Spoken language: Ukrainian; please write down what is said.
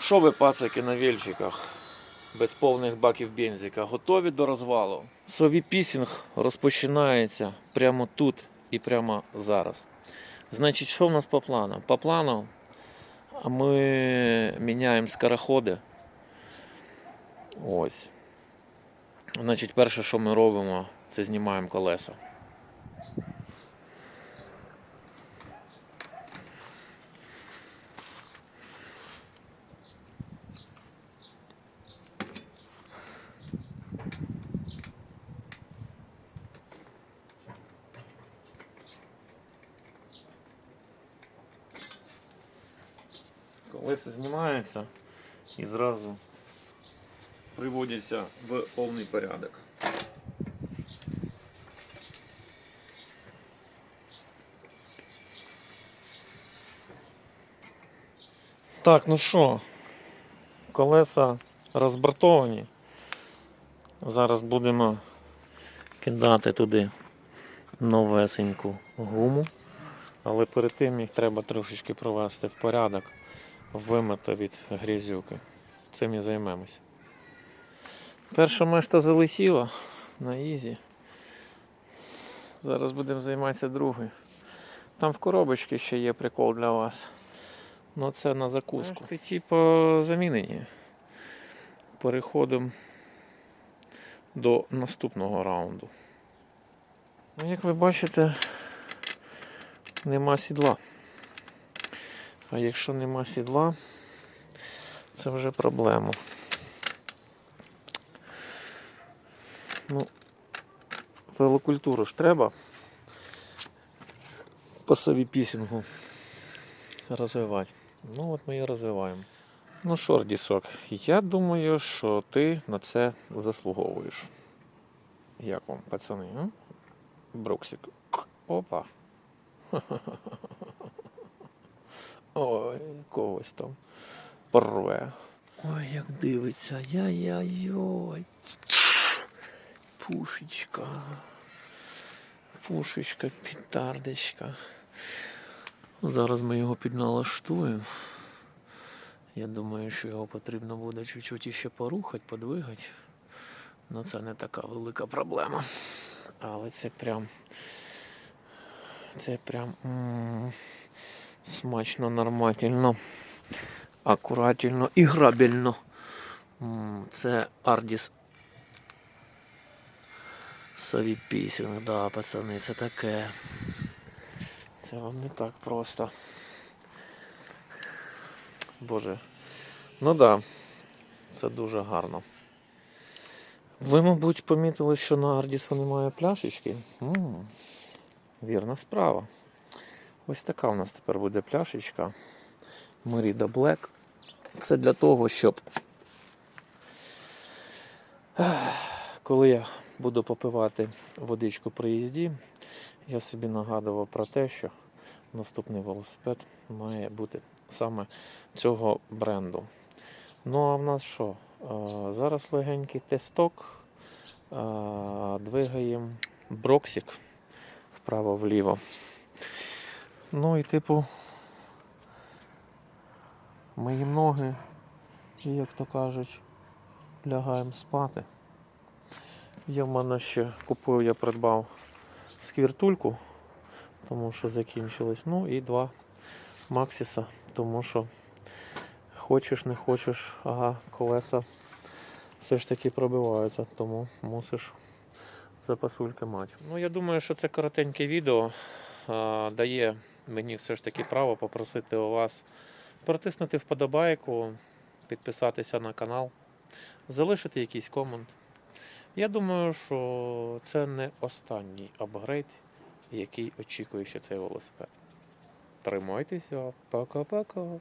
Що ви, пацики, на вільчиках? Без повних баків бензика, готові до розвалу. Сові пісінг розпочинається прямо тут і прямо зараз. Значить, що в нас по плану? По плану ми міняємо скороходи. Ось. Значить, перше, що ми робимо, це знімаємо колеса. Колеса знімаються і зразу приводяться в повний порядок. Так, ну що, колеса розбортовані. Зараз будемо кидати туди новесеньку гуму. Але перед тим їх треба трошечки привести в порядок, вимити від грязюки. Цим і займемось. Перша мешта залетіла на ізі. Зараз будемо займатися другою. Там в коробочці ще є прикол для вас. Ну це на закуску. Мешти, типу, замінені. Переходимо до наступного раунду. Ну, як ви бачите, нема сідла. А якщо нема сідла, це вже проблема. Ну, велокультуру ж треба по сові пісінгу розвивати. Ну от ми і розвиваємо. Ну що, Рдісок, я думаю, що ти на це заслуговуєш. Як вам, пацани? А? Бруксик. Опа. Ой, когось там порве. Ой, як дивиться. Яй-яй-йой. Пушечка. Пушечка, петардочка. Зараз ми його підналаштуємо. Я думаю, що його потрібно буде чуть-чуть іще порухати, подвигати. Ну це не така велика проблема. Але це прям. Це прям смачно, нормально, акуратно і грабельно. Це Ардіс Сові пісінг, да, пацани, це таке. Це вам не так просто. Боже. Ну да, це дуже гарно. Ви, мабуть, помітили, що на Ардісу немає пляшечки? м Вірна справа. Ось така у нас тепер буде пляшечка Merida Black. Це для того, щоб коли я буду попивати водичку при їзді, я собі нагадував про те, що наступний велосипед має бути саме цього бренду. Ну а в нас що? Е, Зараз легенький тесток. Е, Двигаємо броксик вправо-вліво. Ну і типу мої ноги, і, як то кажуть, лягаємо спати. Я в мене ще купив, я придбав сквіртульку, тому що закінчились. Ну і два Максіса, тому що хочеш, не хочеш, ага, колеса все ж таки пробиваються, тому мусиш запасульки мати. Ну, я думаю, що це коротеньке відео а, дає мені все ж таки право попросити у вас протиснути вподобайку, підписатися на канал, залишити якийсь комент. Я думаю, що це не останній апгрейд, який очікує ще цей велосипед. Тримайтеся, пока-пока.